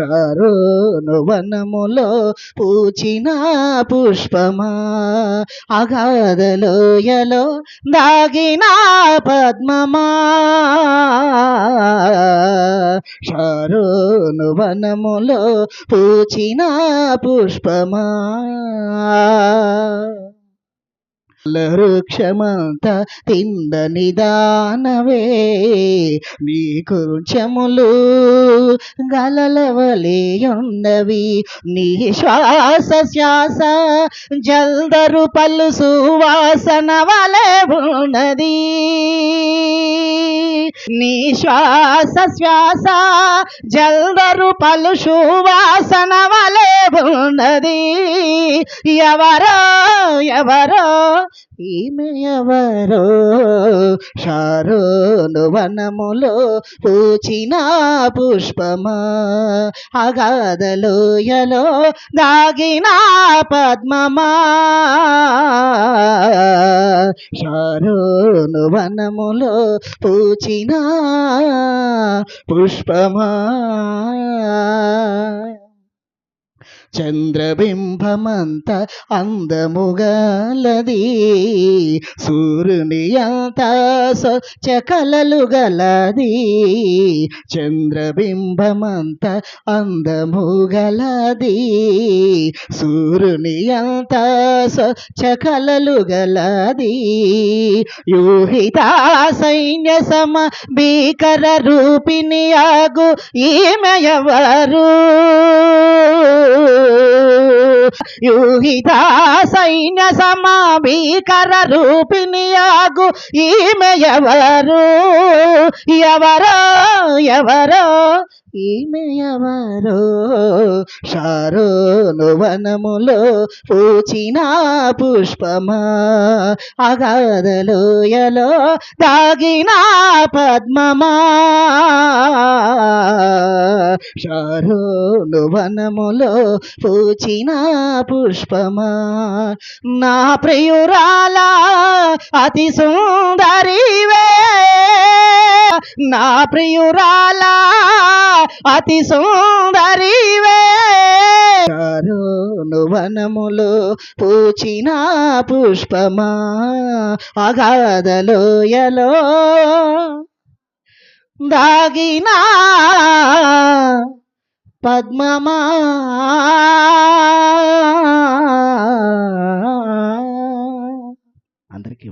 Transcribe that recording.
చారోను వనములో పూచిన పుష్పమా అగాధలోయలో దాగిన పద్మమా. చారోను వనములో పూచిన పుష్పమా. వృక్షమంత తింద నిదానవే నీ కొంచెములు గలలవలేయున్నవి. నీ శ్వాస శ్వాస జల్దరు పల్లు సువాసన వలె ఉన్నది. నీ శ్వాస శ్వాస జల్దరు పలు సువాసన వలే ఉన్నది. ఎవరో ఎవరో ఈమె ఎవరో షారోను వనములో పూచిన పుష్పమా అగాధలోయలో దాగిన పద్మమా. షారోను వనములో పూచిన పుష్పమా? చంద్రబింబమంత అందముగలది. సూర్యుని అంత స్వచ్ఛ గలది. చంద్రబింబమంత అందముగలది. సూర్యుని అంత స్వచ్ఛ గలది. యూహిత సైన్య సమ భీకర రూపిణి ఆగు ఈమె ఎవరు యూహిత సైన్య సమాభీకర రూపిణియాగు ఈమె ఎవరు? ఎవరో? ఎవరో? ఈమె ఎవరో షారోను వనములో పూచిన పుష్పమా అగాధలోయలో దాగిన పద్మమా. షారోను వనములో పూచిన పుష్పమా నా ప్రియురాల అతి సుందరివే. నా ప్రియురాలా అతి సుందరివే. చారోను వనములో పూచిన పుష్పమా అగాధలోయలో దాగిన పద్మమా. అందరికీ